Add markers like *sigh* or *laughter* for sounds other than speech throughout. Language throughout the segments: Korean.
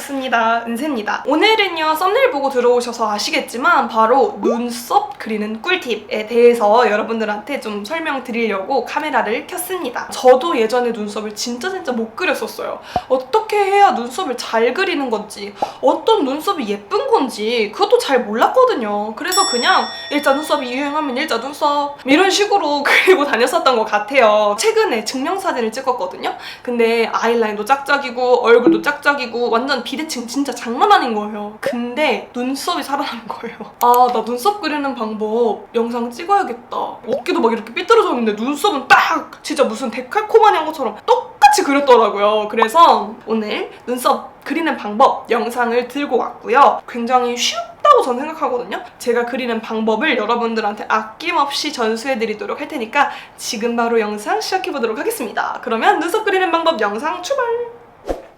반갑습니다. 은세입니다. 오늘은요, 썸네일 보고 들어오셔서 아시겠지만, 바로 눈썹 그리는 꿀팁에 대해서 여러분들한테 좀 설명드리려고 카메라를 켰습니다. 저도 예전에 눈썹을 진짜 진짜 못 그렸었어요. 어떻게 해야 눈썹을 잘 그리는 건지, 어떤 눈썹이 예쁜 건지, 그것도 잘 몰랐거든요. 그래서 그냥 일자 눈썹이 유행하면 일자 눈썹, 이런 식으로 *laughs* 그리고 다녔었던 것 같아요. 최근에 증명사진을 찍었거든요. 근데 아이라인도 짝짝이고 얼굴도 짝짝이고 완전 비대칭 진짜 장난 아닌 거예요. 근데 눈썹이 살아나는 거예요. 아 나 눈썹 그리는 방법 영상 찍어야겠다. 어깨도 막 이렇게 삐뚤어져 있는데 눈썹은 딱 진짜 무슨 데칼코마니 한 것처럼 똑같이 그렸더라고요. 그래서 오늘 눈썹 그리는 방법 영상을 들고 왔고요. 굉장히 쉽다고 저는 생각하거든요. 제가 그리는 방법을 여러분들한테 아낌없이 전수해드리도록 할 테니까 지금 바로 영상 시작해보도록 하겠습니다. 그러면 눈썹 그리는 방법 영상 출발!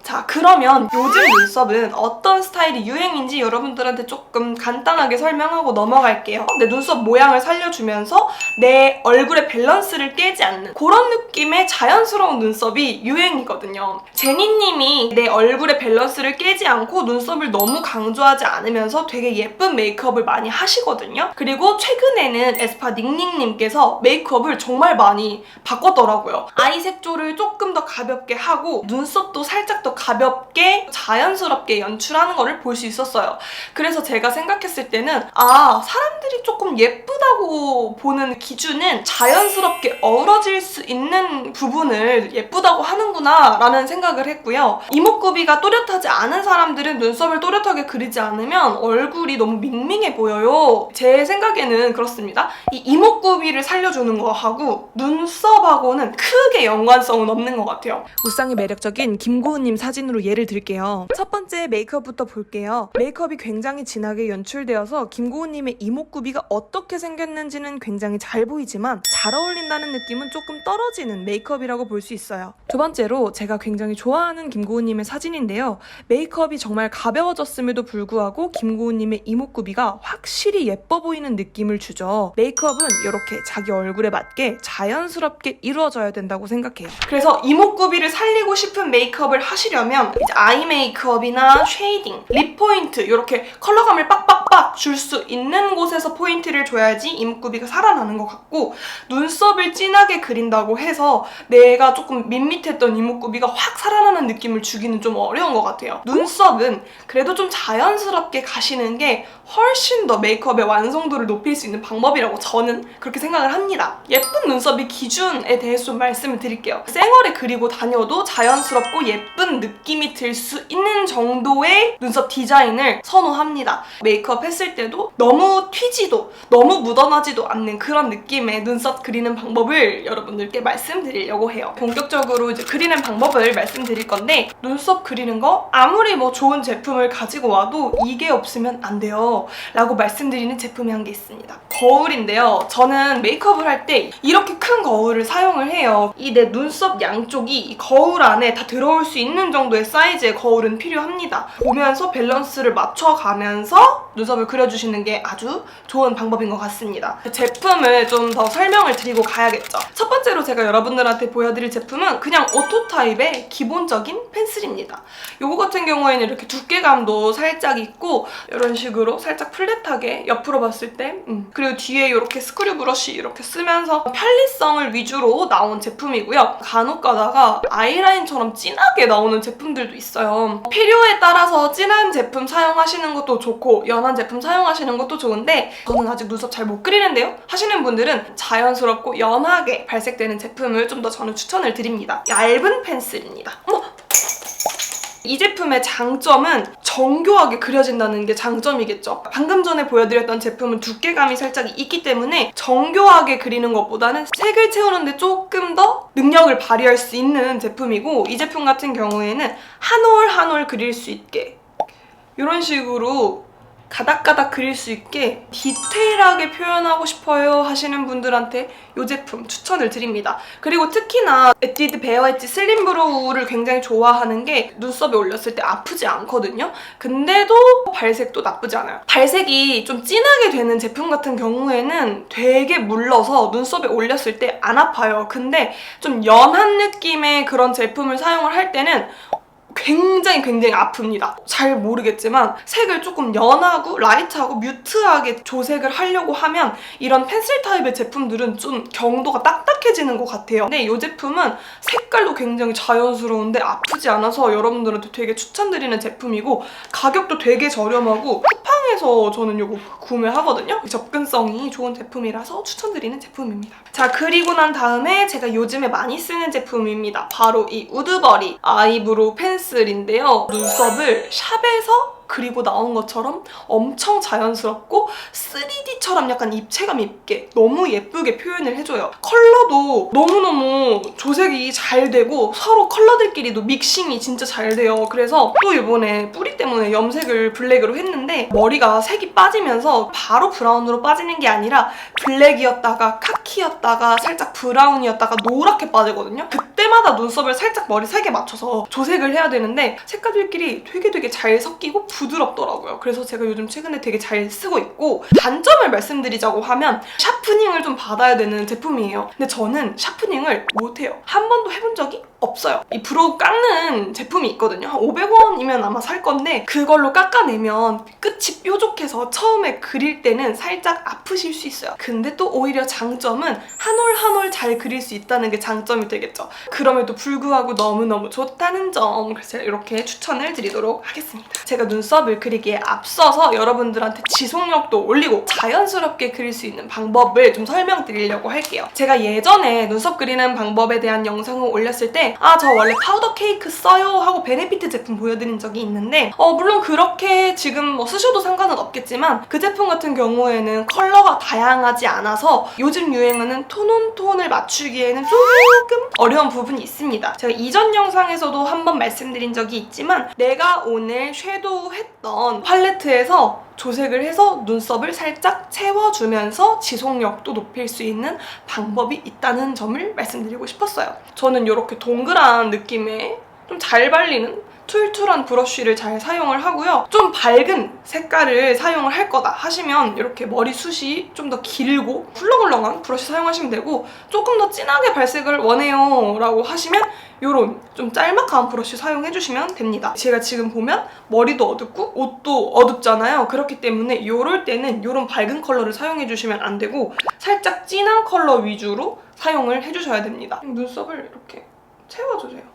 자, 그러면 요즘 눈썹은 어떤 스타일이 유행인지 여러분들한테 조금 간단하게 설명하고 넘어갈게요. 내 눈썹 모양을 살려주면서 내 얼굴의 밸런스를 깨지 않는 그런 느낌의 자연스러운 눈썹이 유행이거든요. 제니님이 내 얼굴의 밸런스를 깨지 않고 눈썹을 너무 강조하지 않으면서 되게 예쁜 메이크업을 많이 하시거든요. 그리고 최근에는 에스파 닝닝님께서 메이크업을 정말 많이 바꿨더라고요. 아이 색조를 조금 더 가볍게 하고 눈썹도 살짝 더 가볍게 자연스럽게 연출하는 거를 볼수 있었어요. 그래서 제가 생각했을 때는 아 사람들이 조금 예쁘다고 보는 기준은 자연스럽게 어우러질 수 있는 부분을 예쁘다고 하는구나 라는 생각을 했고요. 이목구비가 또렷하지 않은 사람들은 눈썹을 또렷하게 그리지 않으면 얼굴이 너무 밍밍해 보여요. 제 생각에는 그렇습니다. 이 이목구비를 살려주는 거하고 눈썹하고는 크게 연관성은 없는 것 같아요. 무쌍이 매력적인 김고은님 사진으로 예를 들게요. 첫 번째 메이크업부터 볼게요. 메이크업이 굉장히 진하게 연출되어서 김고은님의 이목구비가 어떻게 생겼는지는 굉장히 잘 보이지만 잘 어울린다는 느낌은 조금 떨어지는 메이크업이라고 볼 수 있어요. 두 번째로 제가 굉장히 좋아하는 김고은님의 사진인데요. 메이크업이 정말 가벼워졌음에도 불구하고 김고은님의 이목구비가 확실히 예뻐 보이는 느낌을 주죠. 메이크업은 이렇게 자기 얼굴에 맞게 자연스럽게 이루어져야 된다고 생각해요. 그래서 이목구비를 살리고 싶은 메이크업을 하시려 면 이제 아이 메이크업이나 쉐이딩, 립 포인트 이렇게 컬러감을 빡빡빡 줄 수 있는 곳에서 포인트를 줘야지 이목구비가 살아나는 것 같고 눈썹을 진하게 그린다고 해서 내가 조금 밋밋했던 이목구비가 확 살아나는 느낌을 주기는 좀 어려운 것 같아요. 눈썹은 그래도 좀 자연스럽게 가시는 게 훨씬 더 메이크업의 완성도를 높일 수 있는 방법이라고 저는 그렇게 생각을 합니다. 예쁜 눈썹이 기준에 대해서 좀 말씀을 드릴게요. 쌩얼에 그리고 다녀도 자연스럽고 예쁜 느낌이 들 수 있는 정도의 눈썹 디자인을 선호합니다. 메이크업 했을 때도 너무 튀지도 너무 묻어나지도 않는 그런 느낌의 눈썹 그리는 방법을 여러분들께 말씀드리려고 해요. 본격적으로 이제 그리는 방법을 말씀드릴 건데 눈썹 그리는 거 아무리 뭐 좋은 제품을 가지고 와도 이게 없으면 안 돼요. 라고 말씀드리는 제품이 한 게 있습니다. 거울인데요. 저는 메이크업을 할 때 이렇게 큰 거울을 사용을 해요. 이 내 눈썹 양쪽이 이 거울 안에 다 들어올 수 있는 정도의 사이즈의 거울은 필요합니다. 보면서 밸런스를 맞춰가면서 눈썹을 그려주시는 게 아주 좋은 방법인 것 같습니다. 제품을 좀 더 설명을 드리고 가야겠죠. 첫 번째로 제가 여러분들한테 보여드릴 제품은 그냥 오토 타입의 기본적인 펜슬입니다. 요거 같은 경우에는 이렇게 두께감도 살짝 있고 이런 식으로 살짝 플랫하게 옆으로 봤을 때 음. 그리고 뒤에 이렇게 스크류 브러쉬 이렇게 쓰면서 편리성을 위주로 나온 제품이고요. 간혹 가다가 아이라인처럼 진하게 나오는 제품들도 있어요. 필요에 따라서 진한 제품 사용하시는 것도 좋고 연한 제품 사용하시는 것도 좋은데 저는 아직 눈썹 잘 못 그리는데요? 하시는 분들은 자연스럽고 연하게 발색되는 제품을 좀 더 저는 추천을 드립니다. 얇은 펜슬입니다. 어머! 이 제품의 장점은 정교하게 그려진다는 게 장점이겠죠. 방금 전에 보여드렸던 제품은 두께감이 살짝 있기 때문에 정교하게 그리는 것보다는 색을 채우는데 조금 더 능력을 발휘할 수 있는 제품이고 이 제품 같은 경우에는 한 올 한 올 그릴 수 있게 이런 식으로 가닥가닥 그릴 수 있게 디테일하게 표현하고 싶어요 하시는 분들한테 이 제품 추천을 드립니다. 그리고 특히나 에뛰드 베어 엣지 슬림 브로우를 굉장히 좋아하는 게 눈썹에 올렸을 때 아프지 않거든요. 근데도 발색도 나쁘지 않아요. 발색이 좀 진하게 되는 제품 같은 경우에는 되게 물러서 눈썹에 올렸을 때 안 아파요. 근데 좀 연한 느낌의 그런 제품을 사용을 할 때는 굉장히 굉장히 아픕니다. 잘 모르겠지만 색을 조금 연하고 라이트하고 뮤트하게 조색을 하려고 하면 이런 펜슬 타입의 제품들은 좀 경도가 딱딱해지는 것 같아요. 근데 이 제품은 색깔도 굉장히 자연스러운데 아프지 않아서 여러분들한테 되게 추천드리는 제품이고 가격도 되게 저렴하고 쿠팡 에서 저는 이거 구매하거든요. 접근성이 좋은 제품이라서 추천드리는 제품입니다. 자 그리고 난 다음에 제가 요즘에 많이 쓰는 제품입니다. 바로 이 우드버리 아이브로우 펜슬인데요. 눈썹을 샵에서 그리고 나온 것처럼 엄청 자연스럽고 3D처럼 약간 입체감 있게 너무 예쁘게 표현을 해줘요. 컬러도 너무너무 조색이 잘 되고 서로 컬러들끼리도 믹싱이 진짜 잘 돼요. 그래서 또 이번에 뿌리 때문에 염색을 블랙으로 했는데 머리가 색이 빠지면서 바로 브라운으로 빠지는 게 아니라 블랙이었다가 카키였다가 살짝 브라운이었다가 노랗게 빠지거든요. 그 때마다 눈썹을 살짝 머리 색에 맞춰서 조색을 해야 되는데 색깔들끼리 되게 되게 잘 섞이고 부드럽더라고요. 그래서 제가 요즘 최근에 되게 잘 쓰고 있고 단점을 말씀드리자고 하면 샤프닝을 좀 받아야 되는 제품이에요. 근데 저는 샤프닝을 못해요. 한 번도 해본 적이 없어요. 이 브로우 깎는 제품이 있거든요. 한 500원이면 아마 살 건데 그걸로 깎아내면 끝이 뾰족해서 처음에 그릴 때는 살짝 아프실 수 있어요. 근데 또 오히려 장점은 한 올 한 올 잘 그릴 수 있다는 게 장점이 되겠죠. 그럼에도 불구하고 너무너무 좋다는 점. 그래서 이렇게 추천을 드리도록 하겠습니다. 제가 눈썹을 그리기에 앞서서 여러분들한테 지속력도 올리고 자연스럽게 그릴 수 있는 방법 을 좀 설명드리려고 할게요. 제가 예전에 눈썹 그리는 방법에 대한 영상을 올렸을 때 아, 저 원래 파우더 케이크 써요 하고 베네피트 제품 보여드린 적이 있는데 어, 물론 그렇게 지금 뭐 쓰셔도 상관은 없겠지만 그 제품 같은 경우에는 컬러가 다양하지 않아서 요즘 유행하는 톤 온 톤을 맞추기에는 조금 어려운 부분이 있습니다. 제가 이전 영상에서도 한번 말씀드린 적이 있지만 내가 오늘 섀도우 했던 팔레트에서 조색을 해서 눈썹을 살짝 채워주면서 지속력도 높일 수 있는 방법이 있다는 점을 말씀드리고 싶었어요. 저는 이렇게 동그란 느낌의 좀 잘 발리는 툴툴한 브러쉬를 잘 사용을 하고요. 좀 밝은 색깔을 사용을 할 거다 하시면 이렇게 머리숱이 좀 더 길고 훌렁훌렁한 브러쉬 사용하시면 되고 조금 더 진하게 발색을 원해요 라고 하시면 이런 좀 짤막한 브러쉬 사용해주시면 됩니다. 제가 지금 보면 머리도 어둡고 옷도 어둡잖아요. 그렇기 때문에 이럴 때는 이런 밝은 컬러를 사용해주시면 안 되고 살짝 진한 컬러 위주로 사용을 해주셔야 됩니다. 눈썹을 이렇게 채워주세요.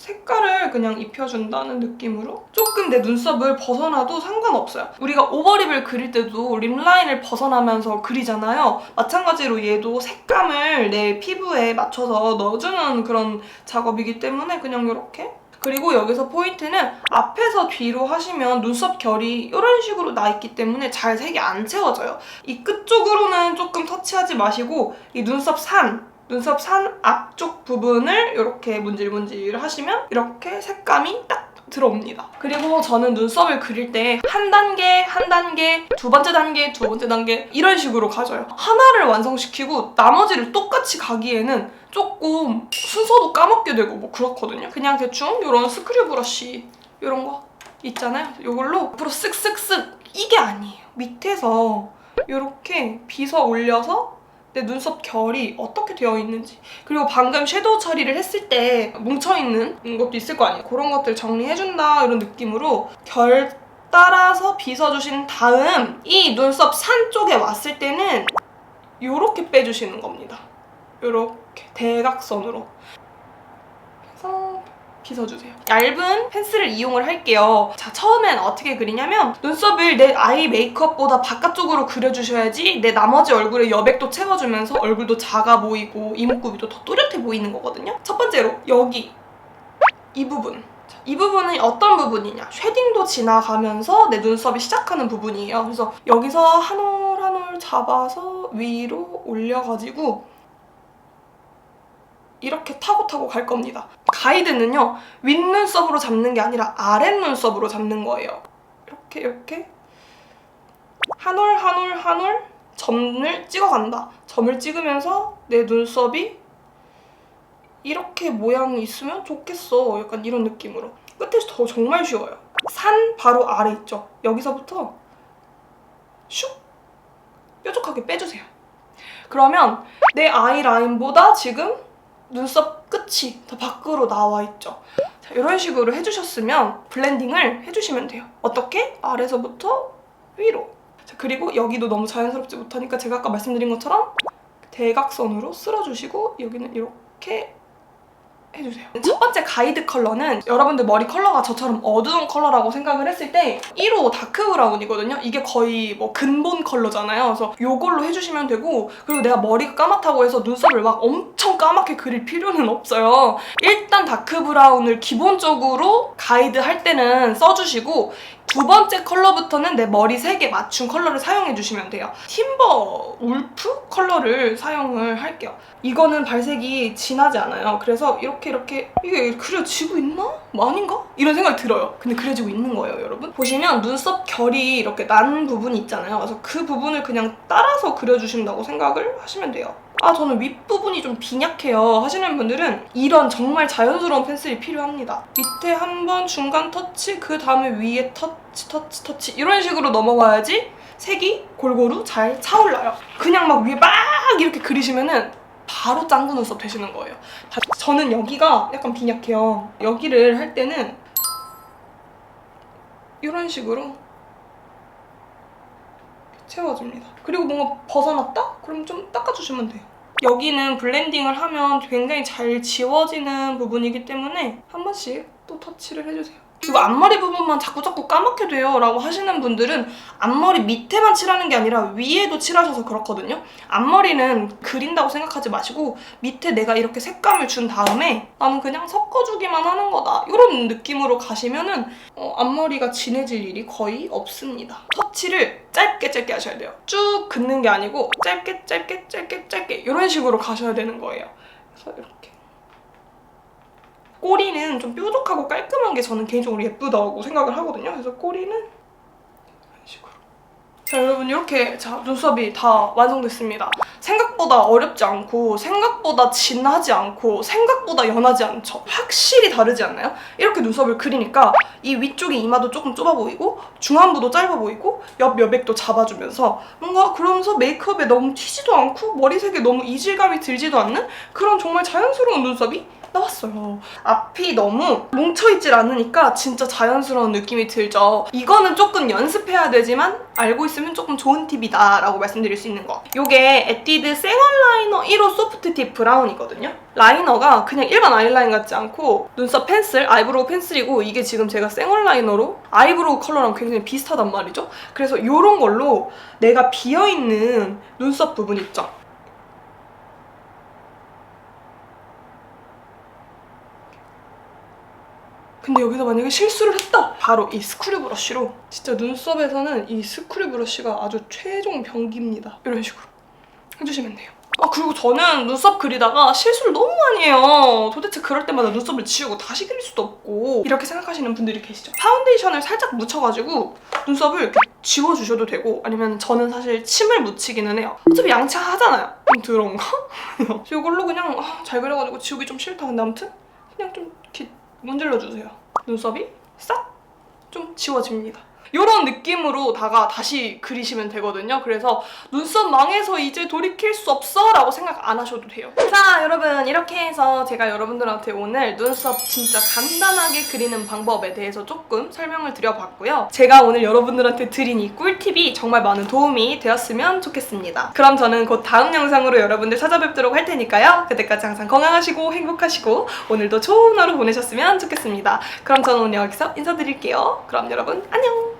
색깔을 그냥 입혀준다는 느낌으로 조금 내 눈썹을 벗어나도 상관없어요. 우리가 오버립을 그릴 때도 립라인을 벗어나면서 그리잖아요. 마찬가지로 얘도 색감을 내 피부에 맞춰서 넣어주는 그런 작업이기 때문에 그냥 이렇게 그리고 여기서 포인트는 앞에서 뒤로 하시면 눈썹 결이 이런 식으로 나 있기 때문에 잘 색이 안 채워져요. 이 끝 쪽으로는 조금 터치하지 마시고 이 눈썹 산 눈썹 산 앞쪽 부분을 이렇게 문질문질 하시면 이렇게 색감이 딱 들어옵니다. 그리고 저는 눈썹을 그릴 때 한 단계, 한 단계, 두 번째 단계, 두 번째 단계 이런 식으로 가져요. 하나를 완성시키고 나머지를 똑같이 가기에는 조금 순서도 까먹게 되고 뭐 그렇거든요. 그냥 대충 이런 스크류 브러쉬 이런 거 있잖아요. 이걸로 앞으로 쓱쓱쓱 이게 아니에요. 밑에서 이렇게 빗어 올려서 내 눈썹 결이 어떻게 되어 있는지 그리고 방금 섀도우 처리를 했을 때 뭉쳐있는 것도 있을 거 아니에요. 그런 것들 정리해준다 이런 느낌으로 결 따라서 빗어주신 다음 이 눈썹 산 쪽에 왔을 때는 이렇게 빼주시는 겁니다. 이렇게 대각선으로 빗어주세요. 얇은 펜슬을 이용을 할게요. 자, 처음엔 어떻게 그리냐면 눈썹을 내 아이 메이크업보다 바깥쪽으로 그려주셔야지 내 나머지 얼굴에 여백도 채워주면서 얼굴도 작아 보이고 이목구비도 더 또렷해 보이는 거거든요. 첫 번째로 여기 이 부분. 자, 이 부분은 어떤 부분이냐? 쉐딩도 지나가면서 내 눈썹이 시작하는 부분이에요. 그래서 여기서 한 올 한 올 잡아서 위로 올려가지고 이렇게 타고 타고 갈 겁니다. 가이드는요, 윗눈썹으로 잡는 게 아니라 아랫눈썹으로 잡는 거예요. 이렇게, 이렇게. 한 올, 한 올, 한 올, 점을 찍어간다. 점을 찍으면서 내 눈썹이 이렇게 모양이 있으면 좋겠어. 약간 이런 느낌으로. 끝에서 더 정말 쉬워요. 산 바로 아래 있죠? 여기서부터 슉! 뾰족하게 빼주세요. 그러면 내 아이라인보다 지금 눈썹 끝이 더 밖으로 나와 있죠. 자, 자, 이런 식으로 해주셨으면 블렌딩을 해주시면 돼요. 어떻게? 아래서부터 위로. 자, 그리고 여기도 너무 자연스럽지 못하니까 제가 아까 말씀드린 것처럼 대각선으로 쓸어주시고 여기는 이렇게 해주세요. 첫 번째 가이드 컬러는 여러분들 머리 컬러가 저처럼 어두운 컬러라고 생각을 했을 때 1호 다크 브라운이거든요. 이게 거의 뭐 근본 컬러잖아요. 그래서 이걸로 해주시면 되고 그리고 내가 머리가 까맣다고 해서 눈썹을 막 엄청 까맣게 그릴 필요는 없어요. 일단 다크 브라운을 기본적으로 가이드 할 때는 써주시고 두 번째 컬러부터는 내 머리 색에 맞춘 컬러를 사용해 주시면 돼요. 팀버 울프 컬러를 사용을 할게요. 이거는 발색이 진하지 않아요. 그래서 이렇게 이렇게 이게 그려지고 있나? 뭐 아닌가? 이런 생각이 들어요. 근데 그려지고 있는 거예요, 여러분. 보시면 눈썹 결이 이렇게 난 부분이 있잖아요. 그래서 그 부분을 그냥 따라서 그려주신다고 생각을 하시면 돼요. 아 저는 윗부분이 좀 빈약해요 하시는 분들은 이런 정말 자연스러운 펜슬이 필요합니다 밑에 한 번 중간 터치 그 다음에 위에 터치 터치 터치 이런 식으로 넘어가야지 색이 골고루 잘 차올라요 그냥 막 위에 막 이렇게 그리시면은 바로 짱구 눈썹 되시는 거예요 다- 저는 여기가 약간 빈약해요 여기를 할 때는 이런 식으로 채워줍니다. 그리고 뭔가 벗어났다? 그럼 좀 닦아주시면 돼요. 여기는 블렌딩을 하면 굉장히 잘 지워지는 부분이기 때문에 한 번씩 또 터치를 해주세요. 그리고 앞머리 부분만 자꾸자꾸 까맣게 돼요 라고 하시는 분들은 앞머리 밑에만 칠하는 게 아니라 위에도 칠하셔서 그렇거든요. 앞머리는 그린다고 생각하지 마시고 밑에 내가 이렇게 색감을 준 다음에 나는 그냥 섞어주기만 하는 거다. 이런 느낌으로 가시면은 어, 앞머리가 진해질 일이 거의 없습니다. 터치를 짧게 짧게 하셔야 돼요. 쭉 긋는 게 아니고 짧게 짧게 짧게 짧게 이런 식으로 가셔야 되는 거예요. 그래서 이렇게. 꼬리는 좀 뾰족하고 깔끔한 게 저는 개인적으로 예쁘다고 생각을 하거든요. 그래서 꼬리는 이런 식으로. 자 여러분 이렇게 자 눈썹이 다 완성됐습니다. 생각보다 어렵지 않고 생각보다 진하지 않고 생각보다 연하지 않죠. 확실히 다르지 않나요? 이렇게 눈썹을 그리니까 이 위쪽에 이마도 조금 좁아 보이고 중안부도 짧아 보이고 옆 여백도 잡아주면서 뭔가 그러면서 메이크업에 너무 튀지도 않고 머리색에 너무 이질감이 들지도 않는 그런 정말 자연스러운 눈썹이 나왔어요. 앞이 너무 뭉쳐있질 않으니까 진짜 자연스러운 느낌이 들죠. 이거는 조금 연습해야 되지만 알고 있으면 조금 좋은 팁이다 라고 말씀드릴 수 있는 거. 이게 에뛰드 생얼 라이너 1호 소프트 팁 브라운이거든요. 라이너가 그냥 일반 아이라인 같지 않고 눈썹 펜슬, 아이브로우 펜슬이고 이게 지금 제가 생얼 라이너로 아이브로우 컬러랑 굉장히 비슷하단 말이죠. 그래서 이런 걸로 내가 비어있는 눈썹 부분 있죠. 근데 여기서 만약에 실수를 했다! 바로 이 스크류 브러쉬로 진짜 눈썹에서는 이 스크류 브러쉬가 아주 최종 병기입니다. 이런 식으로 해주시면 돼요. 아 그리고 저는 눈썹 그리다가 실수를 너무 많이 해요. 도대체 그럴 때마다 눈썹을 지우고 다시 그릴 수도 없고 이렇게 생각하시는 분들이 계시죠. 파운데이션을 살짝 묻혀가지고 눈썹을 지워주셔도 되고 아니면 저는 사실 침을 묻히기는 해요. 어차피 양치하잖아요. 좀 더러운가? 이걸로 그냥 아, 잘 그려가지고 지우기 좀 싫다. 근데 아무튼 그냥 좀 이렇게 문질러 주세요. 눈썹이 싹 좀 지워집니다. 이런 느낌으로다가 다시 그리시면 되거든요. 그래서 눈썹 망해서 이제 돌이킬 수 없어 라고 생각 안 하셔도 돼요. 자 여러분 이렇게 해서 제가 여러분들한테 오늘 눈썹 진짜 간단하게 그리는 방법에 대해서 조금 설명을 드려봤고요. 제가 오늘 여러분들한테 드린 이 꿀팁이 정말 많은 도움이 되었으면 좋겠습니다. 그럼 저는 곧 다음 영상으로 여러분들 찾아뵙도록 할 테니까요. 그때까지 항상 건강하시고 행복하시고 오늘도 좋은 하루 보내셨으면 좋겠습니다. 그럼 저는 오늘 여기서 인사드릴게요. 그럼 여러분 안녕!